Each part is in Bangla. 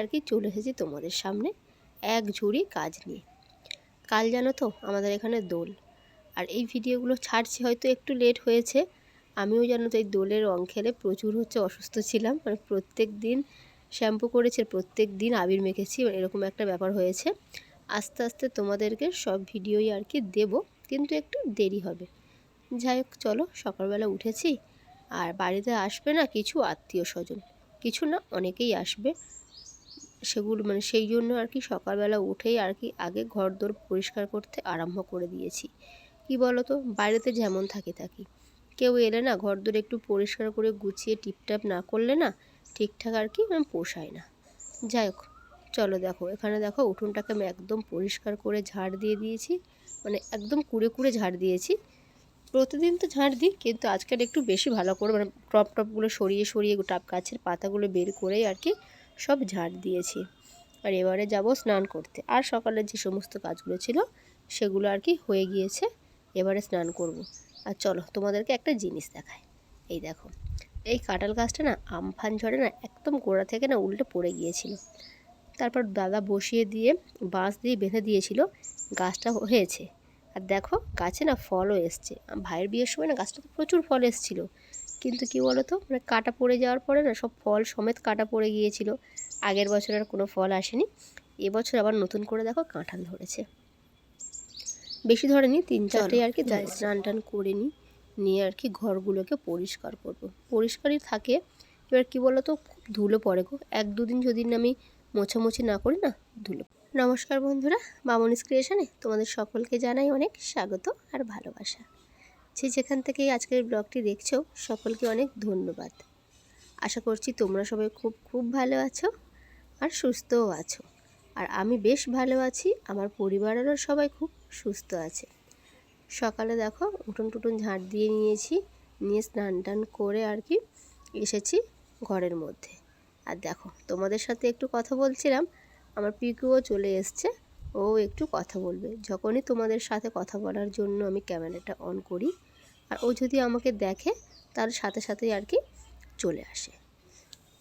আর কি চলে এসেছি তোমাদের সামনে এক ঝুড়ি কাজ নিয়ে। কাল জানো তো আমাদের এখানে দোল। আর এই ভিডিওগুলো ছাড়ছি, হয়তো একটু লেট হয়েছে। আমিও জানো তো এই দোলের রং খেলে প্রচুর হচ্ছে অসুস্থ ছিলাম। মানে প্রত্যেক দিন শ্যাম্পু করেছি প্রত্যেক দিন আবির মেখেছি। মানে এরকম একটা ব্যাপার হয়েছে। আস্তে আস্তে তোমাদেরকে সব ভিডিওই আর কি দেবো, কিন্তু একটু দেরি হবে। যাই হোক, চলো, সকালবেলা উঠেছি। আর বাড়িতে আসবে না কিছু আত্মীয় স্বজন কিছু না, অনেকেই আসবে। সেগুলো মানে সেই জন্য আর কি সকালবেলা উঠেই আর কি আগে ঘর দোর পরিষ্কার করতে আরম্ভ করে দিয়েছি। কি বলো তো বাড়িতে যেমন থাকি থাকি। কেউ এলে না ঘর দোর একটু পরিষ্কার করে গুছিয়ে টিপটাপ না করলে না ঠিকঠাক আর কি মানে পোষায় না। যাই হোক, চলো দেখো, এখানে দেখো উঠোনটাকে আমি একদম পরিষ্কার করে ঝাড় দিয়ে দিয়েছি মানে একদম কুড়ে কুড়ে ঝাড় দিয়েছি। প্রতিদিন তো ঝাড় দিই, কিন্তু আজকাল একটু বেশি ভালো করে মানে টপ টপগুলো সরিয়ে সরিয়ে টাপ গাছের পাতাগুলো বের করেই আর কি সব ঝাড় দিয়েছি। আর এবারে যাব স্নান করতে। আর সকালে যে সমস্ত কাজগুলো ছিল, সেগুলো আর কি হয়ে গিয়েছে, এবারে স্নান করব। আর চলো, তোমাদেরকে একটা জিনিস দেখায় এই দেখো, এই কাঁঠাল গাছটা না আমফান ঝড়ে না, একদম গোড়া থেকে না উল্টে পড়ে গিয়েছিল। তারপর দাদা বসিয়ে দিয়ে বাঁশ দিয়ে বেঁধে দিয়েছিল, গাছটা হয়েছে। আর দেখো, গাছে না ফলও এসছে। ভাইয়ের বিয়ের সময় না গাছটাতে প্রচুর ফল এসেছিল। কিন্তু কি বলো তো মানে কাটা পড়ে যাওয়ার পরে না সব ফল সমেত কাটা পড়ে গিয়েছিল। আগের বছর আর কোনো ফল আসেনি। এবছর আবার নতুন করে দেখো কাঁঠাল ধরেছে। বেশি ধরেনি তিন চারটে আর কি স্নান টান করে নিই নিয়ে আর কি ঘরগুলোকে পরিষ্কার করব। পরিষ্কারই থাকে। এবার কি বলো তো খুব ধুলো পড়ে গো। এক দুদিন যদি না আমি মোছামুছি না করি না ধুলো নমস্কার বন্ধুরা মামনিস ক্রিয়েশনে তোমাদের সকলকে জানাই অনেক স্বাগত আর ভালোবাসা। যে যেখান থেকে আজকের ব্লগটি দেখছ, সকলকে অনেক ধন্যবাদ। আশা করছি তোমরা সবাই খুব খুব ভালো আছো আর সুস্থও আছো। আর আমি বেশ ভালো আছি, আমার পরিবারেরও সবাই খুব সুস্থ আছে। সকালে দেখো, উঠোন টুটুন ঝাঁট দিয়ে নিয়েছি, নিয়ে স্নান টান করে আর কি এসেছি ঘরের মধ্যে। আর দেখো, তোমাদের সাথে একটু কথা বলছিলাম, আমার পিকুও চলে এসছে, ও একটু কথা বলবে। যখনই তোমাদের সাথে কথা বলার জন্য আমি ক্যামেরাটা অন করি আর ও যদি আমাকে দেখে, তার সাথে সাথেই আর কি চলে আসে।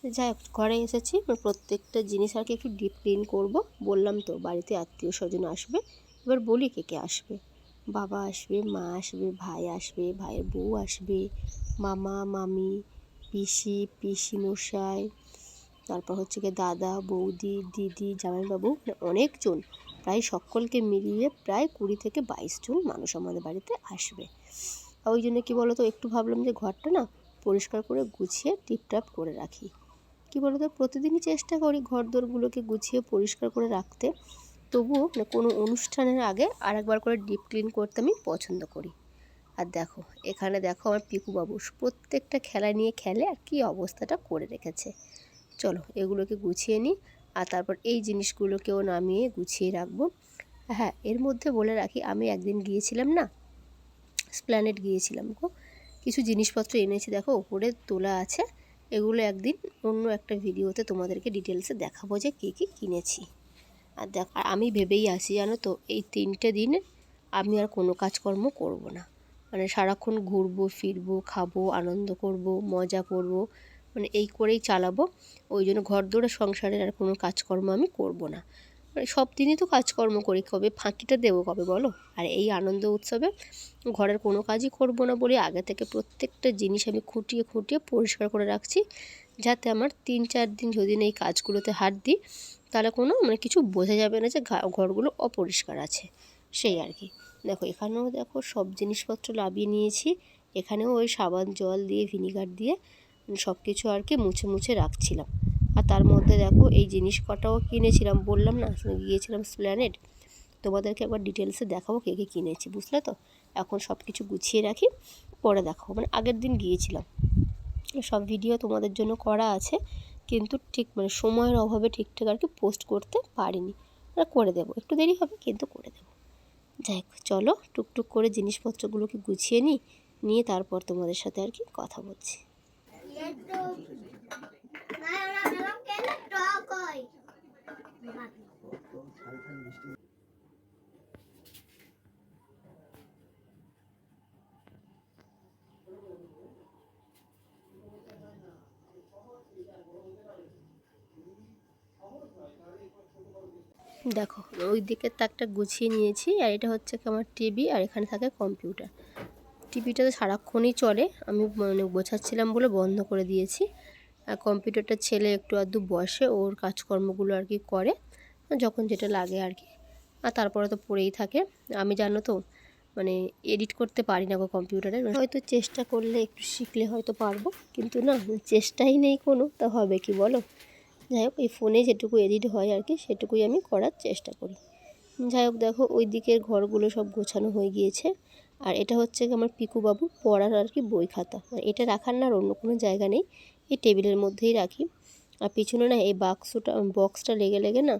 যাই হোক, ঘরে এসেছি প্রত্যেকটা জিনিস আর কি একটু ডিপ ক্লিন করব। বললাম তো, বাড়িতে আত্মীয় স্বজন আসবে। এবার বলি কে কে আসবে। বাবা আসবে, মা আসবে, ভাই আসবে, ভাইয়ের বউ আসবে, মামা, মামি, পিসি পিসি মশাই তারপর হচ্ছে গিয়ে দাদা, বৌদি, দিদি, জামাইবাবু মানে অনেকজন। প্রায় সকলকে মিলিয়ে প্রায় কুড়ি থেকে বাইশ জন মানুষ আমাদের বাড়িতে আসবে। ওই জন্য কী বলতো, একটু ভাবলাম যে ঘরটা না পরিষ্কার করে গুছিয়ে টিপটাপ করে রাখি। কী বলতো, প্রতিদিনই চেষ্টা করি ঘর দোরগুলোকে গুছিয়ে পরিষ্কার করে রাখতে। তবুও মানে কোনো অনুষ্ঠানের আগে আরেকবার করে ডিপ ক্লিন করতে আমি পছন্দ করি। আর দেখো, এখানে দেখো আমার পিকু বাবু প্রত্যেকটা খেলা নিয়ে খেলে আর কী অবস্থাটা করে রেখেছে। চলো, এগুলোকে গুছিয়ে নিই আর তারপর এই জিনিসগুলোকেও নামিয়ে গুছিয়ে রাখব। হ্যাঁ এর মধ্যে বলে রাখি, আমি একদিন গিয়েছিলাম না স্প্ল্যানেট গিয়েছিলাম গো। কিছু জিনিসপত্র এনেছি, দেখো ওপরে তোলা আছে। এগুলো একদিন অন্য একটা ভিডিওতে তোমাদেরকে ডিটেলসে দেখাবো যে কী কী কিনেছি। আর দেখ, আর আমি ভেবেই আসি জানো তো, এই তিনটে দিন আমি আর কোনো কাজকর্ম করব না। মানে সারাক্ষণ ঘুরবো, ফিরবো, খাব, আনন্দ করব, মজা করব মানে এই করেই চালাবো। ওই জন্য ঘর দৌড়ে সংসারের আর কোনো কাজকর্ম আমি করব না। সব দিনই তো কাজকর্ম করি। কবে ফাঁকিটা দেবো, কবে বলো? আর এই আনন্দ উৎসবে ঘরের কোনো কাজই করব না বলে আগে থেকে প্রত্যেকটা জিনিস আমি খুঁটিয়ে খুঁটিয়ে পরিষ্কার করে রাখছি। যাতে আমার তিন চার দিন যদি এই কাজগুলোতে হাত দিই, তাহলে কোনো মানে কিছু বোঝা যাবে না যে ঘরগুলো অপরিষ্কার আছে। সেই আর কি। দেখো, এখানেও দেখো সব জিনিসপত্র লাভিয়ে নিয়েছি। এখানেও ওই সাবান জল দিয়ে, ভিনিগার দিয়ে সব কিছু আর কি মুছে মুছে রাখছিলাম। আর তার মধ্যে দেখো এই জিনিস কটাও কিনেছিলাম। বললাম না গিয়েছিলাম স্প্ল্যানেট তোমাদেরকে একবার ডিটেলসে দেখাবো কে কে কিনেছি, বুঝলে তো? এখন সব কিছু গুছিয়ে রাখি, পরে দেখাবো। মানে আগের দিন গিয়েছিলাম। সব ভিডিও তোমাদের জন্য করা আছে, কিন্তু ঠিক মানে সময়ের অভাবে ঠিকঠাক আর কি পোস্ট করতে পারিনি। মানে করে দেবো। একটু দেরি হবে, কিন্তু করে দেবো। যাই হোক, চলো টুকটুক করে জিনিসপত্রগুলোকে গুছিয়ে নিই, নিয়ে তারপর তোমাদের সাথে আর কি কথা বলছি। দেখো ওই দিকের তাকটা গুছিয়ে নিয়েছি, আর এটা হচ্ছে আমার টিভি, আর এখানে থাকে কম্পিউটার। টিভিটা তো সারাক্ষণই চলে, আমি মানে গোছাচ্ছিলাম বলে বন্ধ করে দিয়েছি। কম্পিউটারটা ছেলে একটু আধটু বসে, ওর কাজকর্মগুলো আর কি করে, যখন যেটা লাগে আর কি। আর তারপরে তো পড়েই থাকে। আমি জানো তো মানে এডিট করতে পারি না গো কম্পিউটারে। হয়তো চেষ্টা করলে একটু শিখলে হয়তো পারব, কিন্তু না, চেষ্টাই নেই কোনো, তা হবে কি বলো? যাই হোক, এই ফোনে যেটুকু এডিট হয় আর কি, সেটুকুই আমি করার চেষ্টা করি। যাই হোক, দেখো, ওই দিকের ঘরগুলো সব গোছানো হয়ে গিয়েছে। আর এটা হচ্ছে আমার পিকুবাবু পড়ার আর কি বই খাতা। আর এটা রাখার না আর অন্য কোনো জায়গা নেই। এই টেবিলের মধ্যেই রাখি। আর পিছনে না এই বাক্সটা, বক্সটা লেগে লেগে না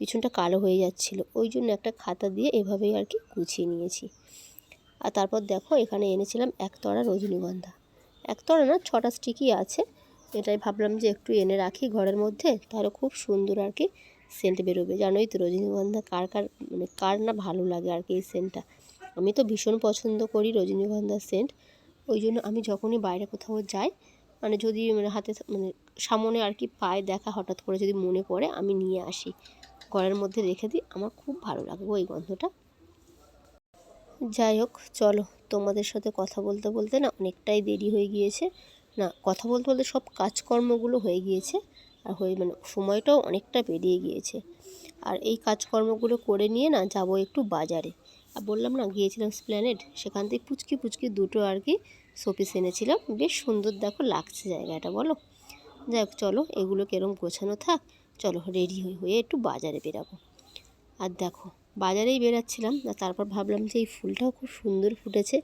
পিছনটা কালো হয়ে যাচ্ছিল। ওই জন্য একটা খাতা দিয়ে এভাবেই আর কি গুছিয়ে নিয়েছি। আর তারপর দেখো এখানে এনেছিলাম একতরা রজনীগন্ধা। একতরা না ছটা স্টিকই আছে। এটাই ভাবলাম যে একটু এনে রাখি ঘরের মধ্যে, তাহলে খুব সুন্দর আর কি সেন্ট বেরোবে। জানোই তো রজনীগন্ধা কার কার মানে কার না ভালো লাগে আর কি এই সেন্টটা আমি তো ভীষণ পছন্দ করি রজনীগন্ধার সেন্ট ওই জন্য আমি যখনই বাইরে কোথাও যাই মানে যদি মানে হাতে মানে সামনে আর কি পায়ে দেখা হঠাৎ করে যদি মনে পড়ে, আমি নিয়ে আসি। ঘরের মধ্যে রেখে দিই, আমার খুব ভালো লাগে ওই গন্ধটা। যাই হোক, চলো, তোমাদের সাথে কথা বলতে বলতে না অনেকটাই দেরি হয়ে গিয়েছে। না, কথা বলতে বলতে সব কাজকর্মগুলো হয়ে গিয়েছে, আর হয়ে মানে সময়টাও অনেকটা পেরিয়ে গিয়েছে। আর এই কাজকর্মগুলো করে নিয়ে না যাব একটু বাজারে। আর বললাম না, গিয়েছিলাম স্প্ল্যানেড সেখান থেকে পুচকি পুচকি দুটো আর কি শোপিস এনেছিলাম। বেশ সুন্দর দেখো লাগছে জায়গাটা, বলো? যাই হোক চলো, এগুলো কেরম গোছানো থাক। চলো রেডি হয়ে হয়ে একটু বাজারে বেরাবো। আর দেখো, বাজারেই বেরাচ্ছিলাম, আর তারপর ভাবলাম যে এই ফুলটাও খুব সুন্দর ফুটেছে।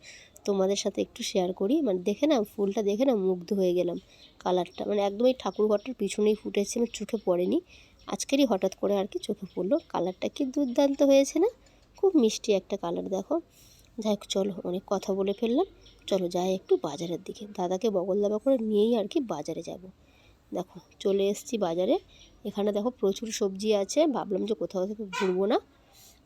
তোমাদের সাথে একটু শেয়ার করি। মানে দেখে না ফুলটা দেখে না মুগ্ধ হয়ে গেলাম কালারটা মানে একদম এই ঠাকুরঘরটার পিছনেই ফুটেছে আমার চোখে পড়েনি। আজকেরই হঠাৎ করে আর কি চোখে পড়ল। কালারটা কি দুর্দান্ত হয়েছে না? খুব মিষ্টি একটা কালার দেখো। যাই হোক, চলো অনেক কথা বলে ফেললাম। চলো যাই একটু বাজারের দিকে। দাদাকে বগল দাবা করে নিয়েই আর কি বাজারে যাব। দেখো, চলে এসেছি বাজারে। এখানে দেখো প্রচুর সবজি আছে। ভাবলাম যে কোথাও থেকে ঘুরবো না।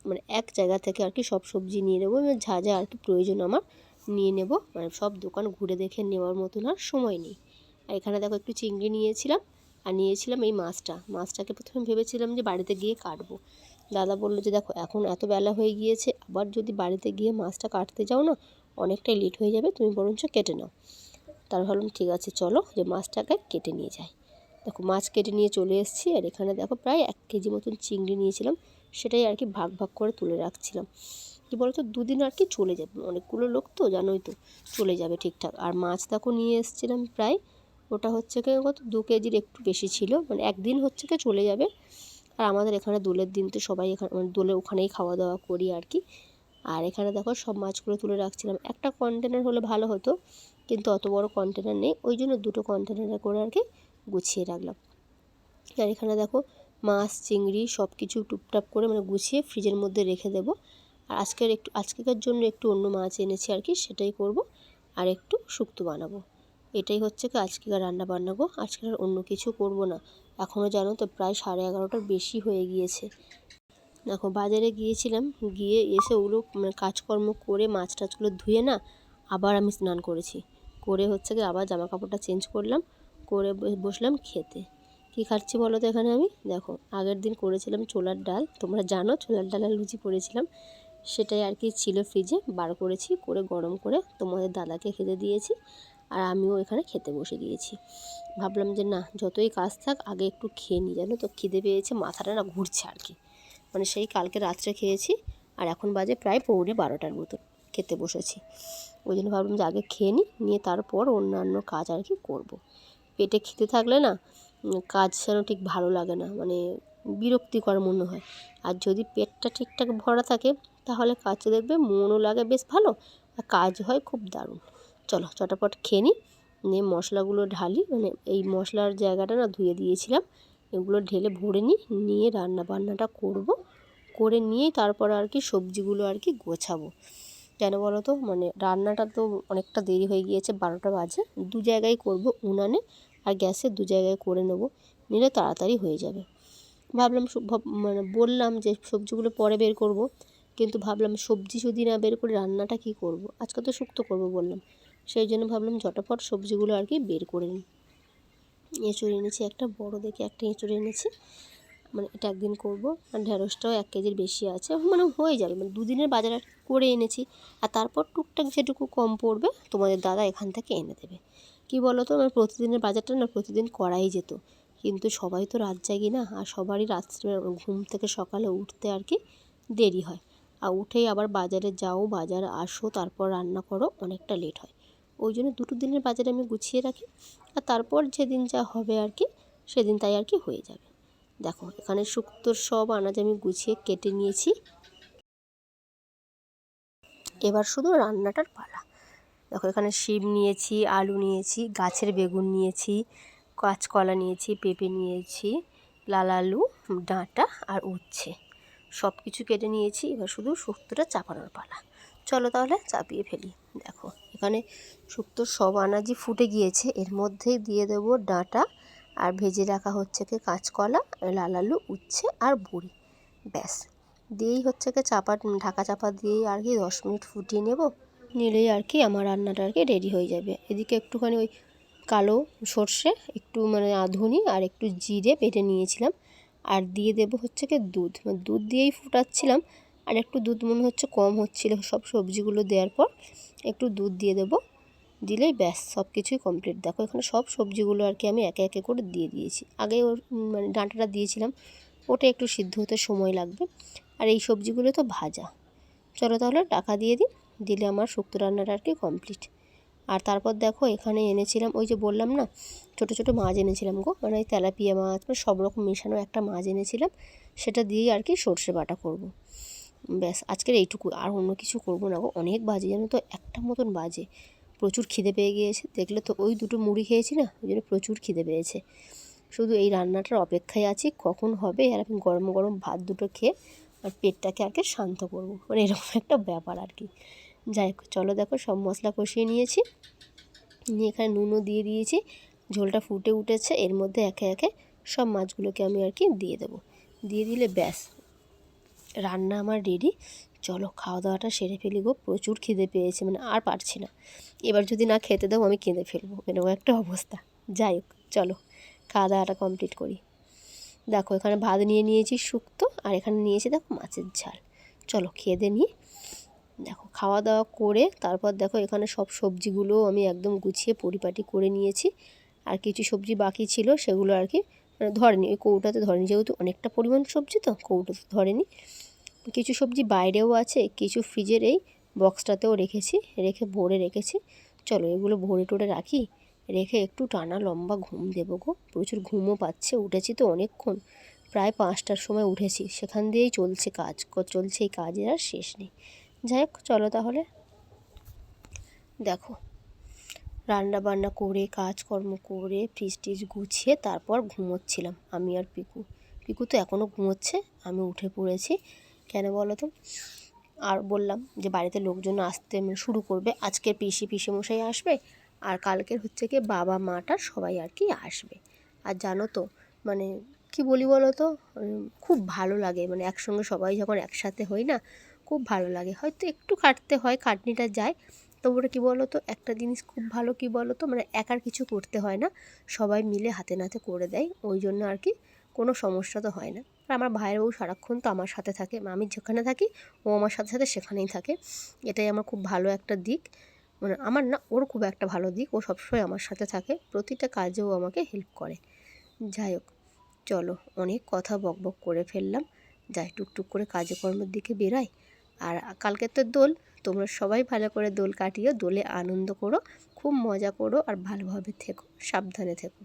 মানে এক জায়গা থেকে আর কি সব সবজি নিয়ে নেব। যা যা আর কি প্রয়োজন আমার নিয়ে নেব। মানে সব দোকান ঘুরে দেখে নেওয়ার মতন আর সময় নেই। আর এখানে দেখো একটু চিংড়ি নিয়েছিলাম। আর নিয়েছিলাম এই মাছটা। মাছটাকে প্রথমে ভেবেছিলাম যে বাড়িতে গিয়ে কাটবো। দাদা বলল যে, দেখো, এখন এত বেলা হয়ে গিয়েছে, আবার যদি বাড়িতে গিয়ে মাছটা কাটতে যাও না, অনেকটাই লেট হয়ে যাবে, তুমি বরঞ্চ কেটে নাও। তার ভাবলাম, ঠিক আছে, চলো, যে মাছটাকে কেটে নিয়ে যাই। দেখো, মাছ কেটে নিয়ে চলে এসেছি, আর এখানে দেখো, প্রায় এক কেজি মতন চিংড়ি নিয়েছিলাম, সেটাই আর কি ভাগ ভাগ করে তুলে রাখছিলাম। কী বলতো, দুদিন আর কি চলে যাবে, অনেকগুলো লোক তো, জানোই তো, চলে যাবে ঠিকঠাক। আর মাছ দেখো, নিয়ে এসেছিলাম প্রায়, ওটা হচ্ছে কি, কত, দু কেজির একটু বেশি ছিল মানে একদিন হচ্ছে কি চলে যাবে আর আমাদের এখানে দোলের দিন তো সবাই এখানে মানে দোলে ওখানেই খাওয়া দাওয়া করি আর কি আর এখানে দেখো সব মাছগুলো তুলে রাখছিলাম। একটা কন্টেনার হলে ভালো হতো, কিন্তু অত বড় কন্টেনার নেই। ওই জন্য দুটো কন্টেনারে করে আর কি গুছিয়ে রাখলাম। আর এখানে দেখো মাছ, চিংড়ি সব কিছু টুপটাপ করে মানে গুছিয়ে ফ্রিজের মধ্যে রেখে দেবো। আর আজকের একটু, আজকেকার জন্য একটু অন্য মাছ এনেছি আর কি সেটাই করব। আর একটু শুক্তো বানাবো। এটাই হচ্ছে কি আজকেকার রান্না বান্না গো। আজকে আর অন্য কিছু করব না। এখনও জানো তো প্রায় সাড়ে এগারোটার বেশি হয়ে গিয়েছে। দেখো, বাজারে গিয়েছিলাম, গিয়ে এসে ওগুলো মানে কাজকর্ম করে মাছ টাছগুলো ধুয়ে না আবার আমি স্নান করেছি। করে হচ্ছে কি আবার জামা কাপড়টা চেঞ্জ করলাম, করে বসলাম খেতে। কী খাচ্ছি বলো তো এখানে আমি? দেখো, আগের দিন করেছিলাম ছোলার ডাল, তোমরা জানো ছোলার ডাল আর লুচি করেছিলাম। সেটাই আর কি ছিল ফ্রিজে বার করেছি, করে গরম করে তোমাদের দাদাকে খেতে দিয়েছি। আর আমিও এখানে খেতে বসে গিয়েছি। ভাবলাম যে না, যতই কাজ থাক, আগে একটু খেয়ে নিই, জানো তো? খিদে পেয়েছে, মাথাটা না ঘুরছে আর কি। মানে সেই কালকে রাত্রে খেয়েছি, আর এখন বাজে প্রায় পৌনে বারোটার মতন খেতে বসেছি। ওই জন্য ভাবলাম যে আগে খেয়ে নিই, নিয়ে তারপর অন্যান্য কাজ আর কি করব। পেটে খেতে থাকলে না, কাজ যেন ঠিক ভালো লাগে না মানে বিরক্তিকর মনে হয়। আর যদি পেটটা ঠিকঠাক ভরা থাকে, তাহলে কাজে দেখবে মনও লাগে বেশ ভালো, আর কাজ হয় খুব দারুণ। চলো চটাপট খেয়ে নিই। নিয়ে মশলাগুলো ঢালি মানে এই মশলার জায়গাটা না ধুয়ে দিয়েছিলাম। এগুলো ঢেলে ভরে নিই, নিয়ে রান্না বান্নাটা করব। করে নিয়েই তারপর আর কি সবজিগুলো আর কি গোছাবো। কেন বলো তো? মানে রান্নাটা তো অনেকটা দেরি হয়ে গিয়েছে, বারোটা বাজে। দু জায়গায় করব উনানে আর গ্যাসে দু জায়গায় করে নেব। নিলে তাড়াতাড়ি হয়ে যাবে। ভাবলাম মানে বললাম যে সবজিগুলো পরে বের করব। কিন্তু ভাবলাম সবজি যদি না বের করে রান্নাটা কি করব? আজকে তো শুক্তো করব বললাম। সেই জন্য ভাবলাম ঝটাপট সবজিগুলো আর কি বের করে নিই। এঁচড় এনেছি একটা, বড় দেখে একটা এঁচড় এনেছি। মানে এটা একদিন করব। আর ঢেঁড়সটাও এক কেজির বেশি আছে। মানে হয়ে যাবে মানে দুদিনের বাজার করে এনেছি। আর তারপর টুকটাক যেটুকু কম পড়বে, তোমাদের দাদা এখান থেকে এনে দেবে। কি বলো তো আমার প্রতিদিনের বাজারটা না প্রতিদিন করাই যেত। কিন্তু সবাই তো রাত জাগি না, আর সবারই রাত্রে ঘুম থেকে সকালে উঠতে আর কি দেরি হয়। আর উঠেই আবার বাজারে যাও, বাজার আসো, তারপর রান্না করো, অনেকটা লেট হয়। ওই জন্য দুটো দিনের বাজারে আমি গুছিয়ে রাখি আর তারপর যেদিন যা হবে আর কি, সেদিন তাই আর কি হয়ে যাবে। দেখো, এখানে শুক্তোর সব আনাজ আমি গুছিয়ে কেটে নিয়েছি। এবার শুধু রান্নাটার পালা। দেখো, এখানে শিম নিয়েছি, আলু নিয়েছি, গাছের বেগুন নিয়েছি, কাঁচকলা নিয়েছি, পেঁপে নিয়েছি, লাল আলু, ডাঁটা আর উচ্ছে। সব কিছু কেটে নিয়েছি, এবার শুধু শুক্তোটা চাপানোর পালা। চলো তাহলে চাপিয়ে ফেলি। দেখো এখানে শুক্তোর সব আনাজি ফুটে গিয়েছে। এর মধ্যেই দিয়ে দেবো ডাঁটা আর ভেজে রাখা হচ্ছে কি কাঁচকলা, লাল আলু, উচ্ছে আর বড়ি। ব্যাস। দিয়েই হচ্ছে কি চাপা ঢাকা চাপা দিয়েই আর কি দশ মিনিট ফুটিয়ে নেব। নিলেই আর কি আমার রান্নাটা আর কি রেডি হয়ে যাবে। এদিকে একটুখানি ওই কালো সর্ষে, একটু মানে আধুনি আর একটু জিরে বেটে নিয়েছিলাম। আর দিয়ে দেবো হচ্ছে কি দুধ। দুধ দিয়েই ফুটাচ্ছিলাম। আর একটু দুধ মনে হচ্ছে কম হচ্ছিল সব সবজিগুলো দেওয়ার পর একটু দুধ দিয়ে দেবো। দিলেই ব্যাস সব কিছুই কমপ্লিট দেখো এখানে সব সবজিগুলো আর কি আমি একে একে করে দিয়ে দিয়েছি। আগে ওর মানে ডাঁটাটা দিয়েছিলাম, ওটা একটু সিদ্ধ হতে সময় লাগবে। আর এই সবজিগুলো তো ভাজা। চলো তাহলে টাকা দিয়ে দিই, দিলে আমার শুক্তো রান্নাটা আর কি কমপ্লিট আর তারপর দেখো এখানে এনেছিলাম, ওই যে বললাম না, ছোট ছোট মাছ এনেছিলাম গো মানে ওই তেলাপিয়া মাছ মানে সব রকম মেশানো একটা মাছ এনেছিলাম, সেটা দিয়েই আর কি সর্ষে বাটা করব। ব্যাস, আজকের এইটুকু আর অন্য কিছু করব না গো। অনেক বাজে, জানো তো? একটা মতন বাজে। প্রচুর খিদে পেয়ে গিয়েছে। দেখলে তো ওই দুটো মুড়ি খেয়েছি না? ওই জন্য প্রচুর খিদে পেয়েছে। শুধু এই রান্নাটার অপেক্ষায় আছি, কখন হবে? আর আমি গরম গরম ভাত দুটো খেয়ে আর পেটটাকে আর কি শান্ত করব। মানে এরকম একটা ব্যাপার আর কি। যাই হোক, চলো দেখো, সব মশলা কষিয়ে নিয়েছি। নিয়ে এখানে নুনও দিয়ে দিয়েছি। ঝোলটা ফুটে উঠেছে। এর মধ্যে একে একে সব মাছগুলোকে আমি আর কি দিয়ে দেবো। দিয়ে দিলে ব্যাস। রান্না আমার রেডি চলো খাওয়া দাওয়াটা সেরে ফেলি গো, প্রচুর খিদে পেয়েছে মানে আর পারছি না। এবার যদি না খেতে দাও, আমি কেঁদে ফেলব এরকম একটা অবস্থা। যাই হোক, চলো, খাওয়া দাওয়াটা কমপ্লিট করি। দেখো, এখানে ভাত নিয়ে নিয়েছি শুক্তো, আর এখানে নিয়েছি দেখো মাছের ঝাল। চলো, খেয়ে নিয়ে দেখো, খাওয়া দাওয়া করে তারপর দেখো, এখানে সব সবজিগুলো আমি একদম গুছিয়ে পরিপাটি করে নিয়েছি। আর কিছু সবজি বাকি ছিল, সেগুলো আর কি মানে ধরেনি, ওই কৌটাতে ধরেনি। যেহেতু অনেকটা পরিমাণ সবজি তো, কৌটাতে ধরেনি। কিছু সবজি বাইরেও আছে, কিছু ফ্রিজের এই বক্সটাতেও রেখেছি, রেখে ভরে রেখেছি। চলো এগুলো ভরে টোরে রাখি, রেখে একটু টানা লম্বা ঘুম দেবো গো। প্রচুর ঘুমও পাচ্ছে, উঠেছি তো অনেকক্ষণ। প্রায় পাঁচটার সময় উঠেছি, সেখান দিয়েই চলছে কাজ চলছে এই কাজের আর শেষ নেই। যাই হোক, চলো তাহলে। দেখো রান্না বান্না করে, কাজকর্ম করে ফ্রিজ টিজ গুছিয়ে তারপর ঘুমোচ্ছিলাম। আমি আর পিকু। পিকু তো এখনও ঘুমোচ্ছে, আমি উঠে পড়েছি। কেন বলো তো? আর বললাম যে বাড়িতে লোকজন আসতে মানে শুরু করবে। আজকে পিসি পিসি মশাই আসবে আর কালকের হচ্ছে কি বাবা, মাটা সবাই আর কি আসবে। আর জানো তো মানে কি বলি বলো তো? খুব ভালো লাগে। মানে একসঙ্গে সবাই যখন একসাথে হই না, খুব ভালো লাগে। হয়তো একটু কাটতে হয় খাটনিটা যায় তবু কী বলো তো? একটা জিনিস খুব ভালো কী বলো তো? মানে একার কিছু করতে হয় না। সবাই মিলে হাতে নাতে করে দেয়। ওই জন্য আর কি কোনো সমস্যা তো হয় না। আর আমার ভাইয়ের বউ সারাক্ষণ তো আমার সাথে থাকে। আমি যেখানে থাকি, ও আমার সাথে সাথে সেখানেই থাকে। এটাই আমার খুব ভালো একটা দিক। মানে আমার না, ওর খুব একটা ভালো দিক। ও সবসময় আমার সাথে থাকে। প্রতিটা কাজেও আমাকে হেল্প করে। যাই হোক, চলো অনেক কথা বক বক করে ফেললাম। যাই, টুকটুক করে কাজে কর্মের দিকে বেরাই। আর কালকে তো দোল। তোমরা সবাই ভালো করে দোল কাটিও, দোলে আনন্দ করো, খুব মজা করো আর ভালোভাবে থেকো, সাবধানে থেকো।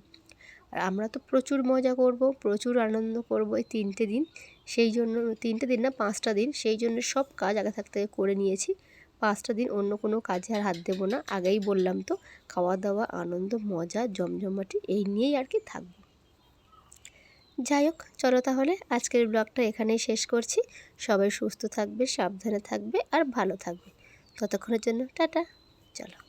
আর আমরা তো প্রচুর মজা করব, প্রচুর আনন্দ করব এই তিনটে দিন। সেই জন্য, তিনটে দিন না, পাঁচটা দিন। সেই জন্য সব কাজ আগে থাকতে করে নিয়েছি। পাঁচটা দিন অন্য কোনো কাজে আর হাত দেবো না। আগেই বললাম তো, খাওয়া দাওয়া, আনন্দ, মজা, জমজমাটি, এই নিয়েই আর কি থাকব। যাই হোক, চলো তাহলে আজকের ব্লগটা এখানেই শেষ করছি। সবাই সুস্থ থাকবে, সাবধানে থাকবে আর ভালো থাকবে। ততক্ষণের জন্য টাটা, চলো।